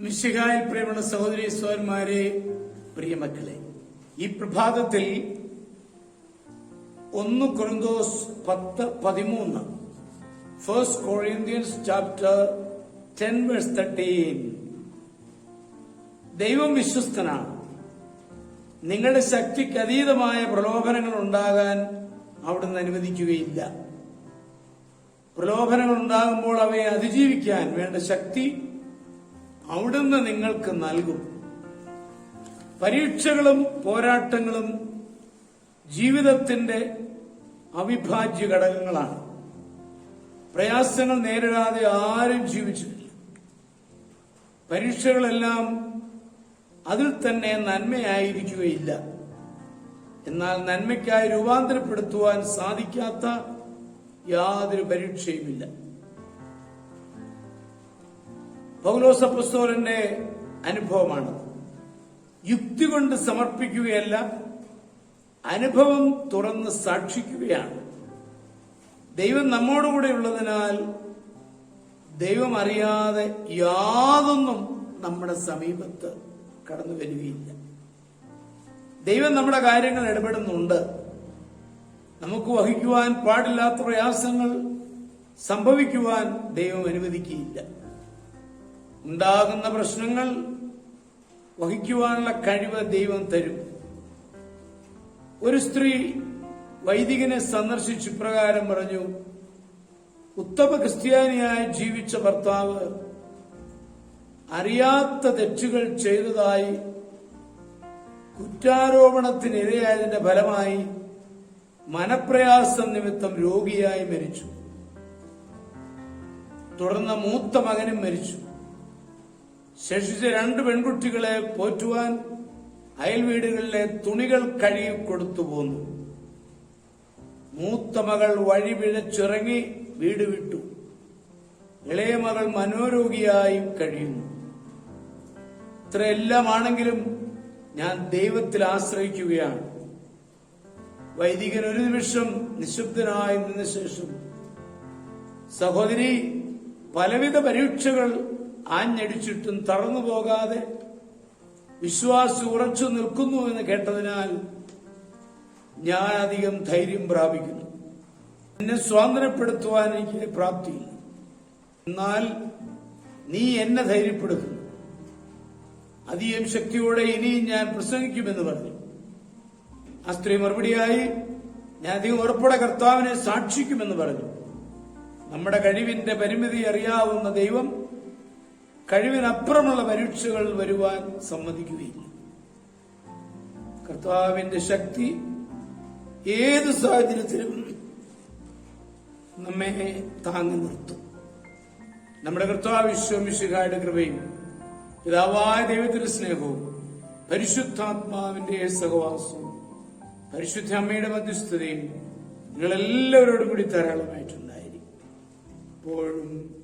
മിശിഹായിൽ പ്രിയമുള്ള സഹോദരി സഹോദരന്മാരെ പ്രിയമക്കളെ ഈ പ്രഭാതത്തിൽ ഒന്ന് കൊറിന്തോസ് പത്ത് പതിമൂന്ന് first Corinthians chapter ten verse thirteen ദൈവം വിശ്വസ്തനാണ്. നിങ്ങളുടെ ശക്തിക്ക് അതീതമായ പ്രലോഭനങ്ങൾ ഉണ്ടാകാൻ അവിടുന്ന് അനുവദിക്കുകയില്ല. പ്രലോഭനങ്ങൾ ഉണ്ടാകുമ്പോൾ അവയെ അതിജീവിക്കാൻ വേണ്ട ശക്തി അവിടുന്ന് നിങ്ങൾക്ക് നൽകും. പരീക്ഷകളും പോരാട്ടങ്ങളും ജീവിതത്തിന്റെ അവിഭാജ്യ ഘടകങ്ങളാണ്. പ്രയാസങ്ങൾ നേരിടാതെ ആരും ജീവിച്ചിട്ടില്ല. പരീക്ഷകളെല്ലാം അതിൽ തന്നെ നന്മയായിരിക്കുകയില്ല. എന്നാൽ നന്മയ്ക്കായി രൂപാന്തരപ്പെടുത്തുവാൻ സാധിക്കാത്ത യാതൊരു പരീക്ഷയുമില്ല. പൗലോസപ്പസ്തോലന്റെ അനുഭവമാണ്. യുക്തി കൊണ്ട് സമർപ്പിക്കുകയല്ല അനുഭവം തുറന്ന് സാക്ഷിക്കുകയാണ്. ദൈവം നമ്മോടുകൂടെ ഉള്ളതിനാൽ ദൈവം അറിയാതെ യാതൊന്നും നമ്മുടെ സമീപത്ത് കടന്നു വരികയില്ല. ദൈവം നമ്മുടെ കാര്യങ്ങൾ ഇടപെടുന്നുണ്ട്. നമുക്ക് വഹിക്കുവാൻ പാടില്ലാത്ത പ്രയാസങ്ങൾ സംഭവിക്കുവാൻ ദൈവം അനുവദിക്കുകയില്ല. ഉണ്ടാകുന്ന പ്രശ്നങ്ങൾ വഹിക്കുവാനുള്ള കഴിവ് ദൈവം തരും. ഒരു സ്ത്രീ വൈദികനെ സന്ദർശിച്ചു പ്രകാരം പറഞ്ഞു ഉത്തമ ക്രിസ്ത്യാനിയായി ജീവിച്ച ഭർത്താവ് അറിയാത്ത തെറ്റുകൾ ചെയ്തതായി കുറ്റാരോപണത്തിനിരയായതിന്റെ ഫലമായി മനപ്രയാസം നിമിത്തം രോഗിയായി മരിച്ചു. തുടർന്ന് മൂത്ത മകനും മരിച്ചു. ശേഷിച്ച രണ്ട് പെൺകുട്ടികളെ പോറ്റുവാൻ അയൽവീടുകളിലെ തുണികൾ കഴുകി കൊടുത്തു പോന്നു. മൂത്ത മകൾ വഴി പിഴച്ചിറങ്ങി വീട് വിട്ടു. ഇളയ മകൾ മനോരോഗിയായി കഴിയുന്നു. ഇത്രയെല്ലാമാണെങ്കിലും ഞാൻ ദൈവത്തിൽ ആശ്രയിക്കുകയാണ്. വൈദികൻ ഒരു നിമിഷം നിശബ്ദനായി നിന്ന ശേഷം സഹോദരി പലവിധ പരീക്ഷകൾ ആഞ്ഞടിച്ചിട്ടും തളർന്നു പോകാതെ വിശ്വാസം ഉറച്ചു നിൽക്കുന്നു എന്ന് കേട്ടതിനാൽ ഞാൻ അധികം ധൈര്യം പ്രാപിക്കുന്നു. എന്നെ സ്വാതന്ത്ര്യപ്പെടുത്തുവാൻ എനിക്ക് പ്രാപ്തിയില്ല. എന്നാൽ നീ എന്നെ ധൈര്യപ്പെടുത്തുന്നു. അധികം ശക്തിയോടെ ഇനിയും ഞാൻ പ്രസംഗിക്കുമെന്ന് പറഞ്ഞു. ആ സ്ത്രീ മറുപടിയായി ഞാൻ അധികം ഉറപ്പോടെ കർത്താവിനെ സാക്ഷിക്കുമെന്ന് പറഞ്ഞു. നമ്മുടെ കഴിവിന്റെ പരിമിതി അറിയാവുന്ന ദൈവം കഴിവിനപ്പുറമുള്ള പരീക്ഷകൾ വരുവാൻ സമ്മതിക്കുകയില്ല. കർത്താവിന്റെ ശക്തി ഏത് സാഹചര്യത്തിലും നമ്മെ താങ്ങി നിർത്തും. നമ്മുടെ കർത്താവ് വിശ്വമിശുകാരുടെ കൃപയും പിതാവായ ദൈവത്തിന്റെ സ്നേഹവും പരിശുദ്ധാത്മാവിന്റെ സഹവാസവും പരിശുദ്ധ അമ്മയുടെ മധ്യസ്ഥതയും നിങ്ങളെല്ലാവരോടും കൂടി ധാരാളമായിട്ടുണ്ടായിരിക്കും. എപ്പോഴും